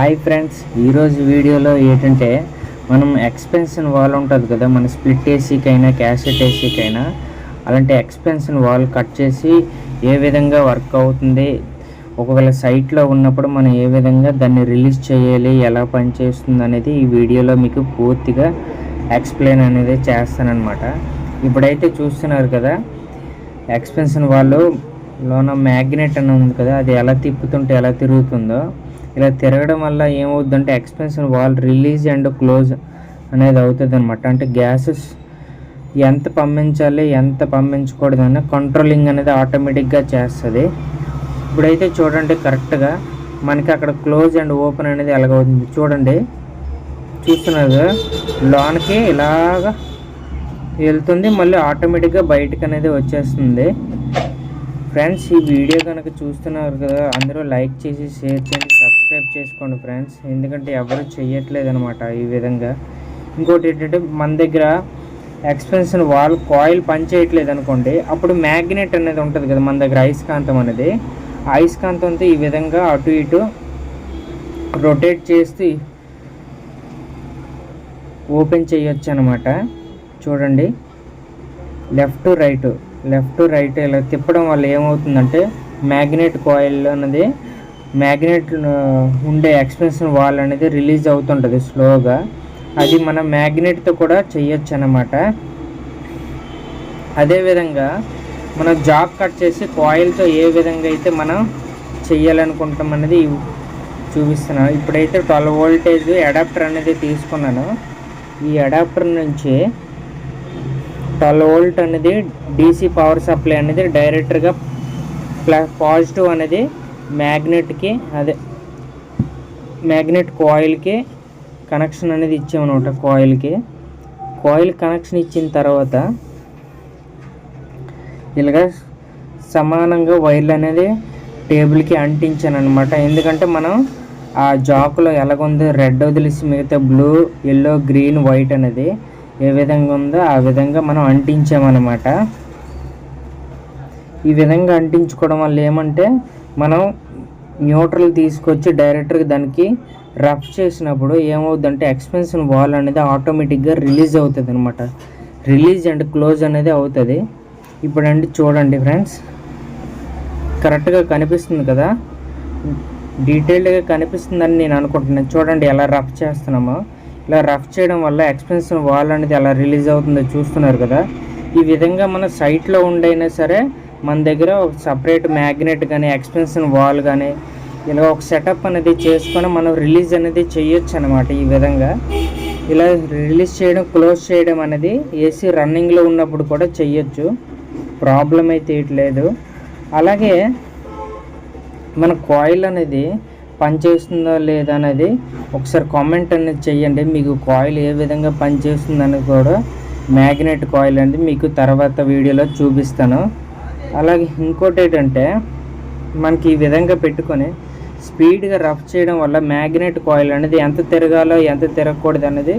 Hi friends ఈరోజు వీడియోలో ఏంటంటే మనం ఎక్స్పెన్షన్ వాల్ ఉంటుంది కదా మన స్ప్లిట్ ఏసీకైనా క్యాసెట్ ఏసీకైనా అలాంటి ఎక్స్పెన్షన్ వాల్ కట్ చేసి ఏ విధంగా వర్క్ అవుతుంది ఒకవేళ సైట్లో ఉన్నప్పుడు మనం ఏ విధంగా దాన్ని రిలీజ్ చేయాలి ఎలా పనిచేస్తుంది అనేది ఈ వీడియోలో మీకు పూర్తిగా ఎక్స్ప్లెయిన్ అనేది చేస్తానన్నమాట. ఇప్పుడైతే చూస్తున్నారు కదా ఎక్స్పెన్షన్ వాళ్ళు లోన మ్యాగ్నెట్ అని ఉంది కదా అది ఎలా తిప్పుతుంటే ఎలా తిరుగుతుందో ఇలా తిరగడం వల్ల ఏమవుతుందంటే expansion valve release and close అనేది అవుతుంది అనమాట అంటే గ్యాసెస్ ఎంత పంపించాలి ఎంత పంపించకూడదు అనే కంట్రోలింగ్ అనేది ఆటోమేటిక్గా చేస్తుంది. ఇప్పుడైతే చూడండి కరెక్ట్గా మనకి అక్కడ క్లోజ్ అండ్ ఓపెన్ అనేది ఎలాగవుతుంది చూడండి. చూస్తున్నారు కదా లోనకి ఇలాగా వెళ్తుంది మళ్ళీ ఆటోమేటిక్గా బయటకు అనేది వచ్చేస్తుంది. ఫ్రెండ్స్ ఈ వీడియో కనుక చూస్తున్నారు కదా అందరూ లైక్ చేసి షేర్ చేయండి సబ్స్క్రైబ్ చేసుకోండి ఫ్రెండ్స్. ఎందుకంటే ఎవరు చేయట్లేదు అనమాట ఈ విధంగా. ఇంకోటి ఏంటంటే మన దగ్గర ఎక్స్పెన్షన్ వాల్ కాయిల్ పనిచేయట్లేదు అనుకోండి అప్పుడు మ్యాగ్నెట్ అనేది ఉంటుంది కదా మన దగ్గర అయస్కాంతం అనేది. ఆ అయస్కాంతంతో ఈ విధంగా అటు ఇటు రొటేట్ చేసి ఓపెన్ చేయొచ్చు అనమాట చూడండి లెఫ్ట్ రైట్ లెఫ్ట్ రైట్ ఇలా తిప్పడం వల్ల ఏమవుతుందంటే మ్యాగ్నెట్ కాయిల్ అనేది మ్యాగ్నెట్ ఉండే ఎక్స్పెన్షన్ వాల్ అనేది రిలీజ్ అవుతుంటుంది స్లోగా. అది మన మ్యాగ్నెట్తో కూడా చేయొచ్చు అనమాట అదేవిధంగా మనం జాక్ కట్ చేసి కాయిల్తో ఏ విధంగా అయితే మనం చెయ్యాలనుకుంటాం అనేది చూపిస్తున్నాను ఇప్పుడైతే ట్వెల్వ్ వోల్టేజ్ అడాప్టర్ అనేది తీసుకున్నాను. ఈ అడాప్టర్ నుంచి ట్వెల్వ్ వోల్ట్ అనేది డీసీ పవర్ సప్లై అనేది డైరెక్ట్గా ప్లస్ పాజిటివ్ అనేది మ్యాగ్నెట్కి అదే మ్యాగ్నెట్ కాయిల్కి కనెక్షన్ అనేది ఇచ్చామన్నమాట కాయిల్కి. కాయిల్ కనెక్షన్ ఇచ్చిన తర్వాత ఇలాగా సమానంగా వైర్లు అనేది టేబుల్కి అంటించాను అనమాట ఎందుకంటే మనం ఆ జాకులో ఎలాగుందో రెడ్ వదిలేసి మిగతా బ్లూ ఎల్లో గ్రీన్ వైట్ అనేది ఏ విధంగా ఉందో ఆ విధంగా మనం అంటించామన్నమాట. ఈ విధంగా అంటించుకోవడం వల్ల ఏమంటే మనం న్యూట్రల్ తీసుకొచ్చి డైరెక్ట్గా దానికి రఫ్ చేసినప్పుడు ఏమవుతుందంటే ఎక్స్పెన్షన్ వాల్ అనేది ఆటోమేటిక్గా రిలీజ్ అవుతుంది అనమాట రిలీజ్ అండ్ క్లోజ్ అనేది అవుతుంది. ఇప్పుడండి చూడండి ఫ్రెండ్స్. కరెక్ట్గా కనిపిస్తుంది కదా? డీటెయిల్డ్గా కనిపిస్తుందని నేను అనుకుంటున్నాను. చూడండి ఎలా రఫ్ చేస్తున్నామో. ఇలా రఫ్ చేయడం వల్ల ఎక్స్పెన్షన్ వాల్ అనేది ఎలా రిలీజ్ అవుతుందో చూస్తున్నారు కదా? ఈ విధంగా మన సైట్లో ఉండైనా సరే మన దగ్గర ఒక సపరేట్ మ్యాగ్నెట్ కానీ ఎక్స్పెన్షన్ వాల్ కానీ ఇలా ఒక సెటప్ అనేది చేసుకొని మనం రిలీజ్ అనేది చేయొచ్చు అనమాట ఈ విధంగా. ఇలా రిలీజ్ చేయడం క్లోజ్ చేయడం అనేది ఏసీ రన్నింగ్లో ఉన్నప్పుడు కూడా చేయొచ్చు. ప్రాబ్లం అయితే ఇట్లేదు అలాగే మన కాయిల్ అనేది పనిచేస్తుందో లేదా అనేది ఒకసారి కామెంట్ అనేది చేయండి మీకు కాయిల్ ఏ విధంగా పనిచేస్తుంది అనేది కూడా మ్యాగ్నెట్ కాయిల్ అనేది మీకు తర్వాత వీడియోలో చూపిస్తాను. అలాగే ఇంకోటి ఏంటంటే మనకి ఈ విధంగా పెట్టుకొని స్పీడ్గా రఫ్ చేయడం వల్ల మ్యాగ్నెట్ కాయిల్ అనేది ఎంత తిరగాలో ఎంత తిరగకూడదు అనేది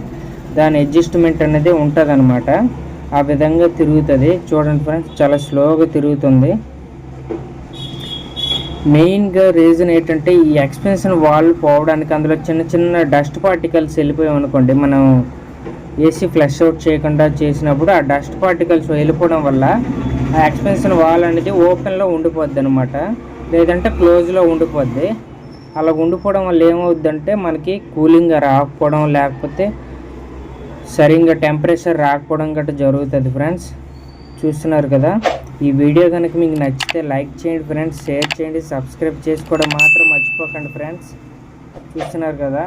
దాని అడ్జస్ట్మెంట్ అనేది ఉంటుంది ఆ విధంగా తిరుగుతుంది. చూడండి ఫ్రెండ్స్ చాలా స్లోగా తిరుగుతుంది. మెయిన్గా రీజన్ ఏంటంటే ఈ ఎక్స్పెన్షన్ వాల్ పోవడానికి అందులో చిన్న చిన్న డస్ట్ పార్టికల్స్ వెళ్ళిపోయాం అనుకోండి. మనం ఏసీ ఫ్లష్ అవుట్ చేయకుండా చేసినప్పుడు ఆ డస్ట్ పార్టికల్స్ వెళ్ళిపోవడం వల్ల ఎక్స్పెన్షన్ వాల్ అనేది ఓపెన్లో ఉండిపోద్ది అనమాట లేదంటే క్లోజ్లో ఉండిపోద్ది. అలా ఉండిపోవడం వల్ల ఏమవుద్దంటే మనకి కూలింగ్ రాకపోవడం లేకపోతే సరిగ్గా టెంపరేచర్ రాకపోవడం గట్రా జరుగుతుంది ఫ్రెండ్స్ చూస్తున్నారు కదా? ఈ వీడియో కనుక మీకు నచ్చితే లైక్ చేయండి ఫ్రెండ్స్ షేర్ చేయండి సబ్స్క్రైబ్ చేసుకోవడం మాత్రం మర్చిపోకండి ఫ్రెండ్స్ చూస్తున్నారు కదా?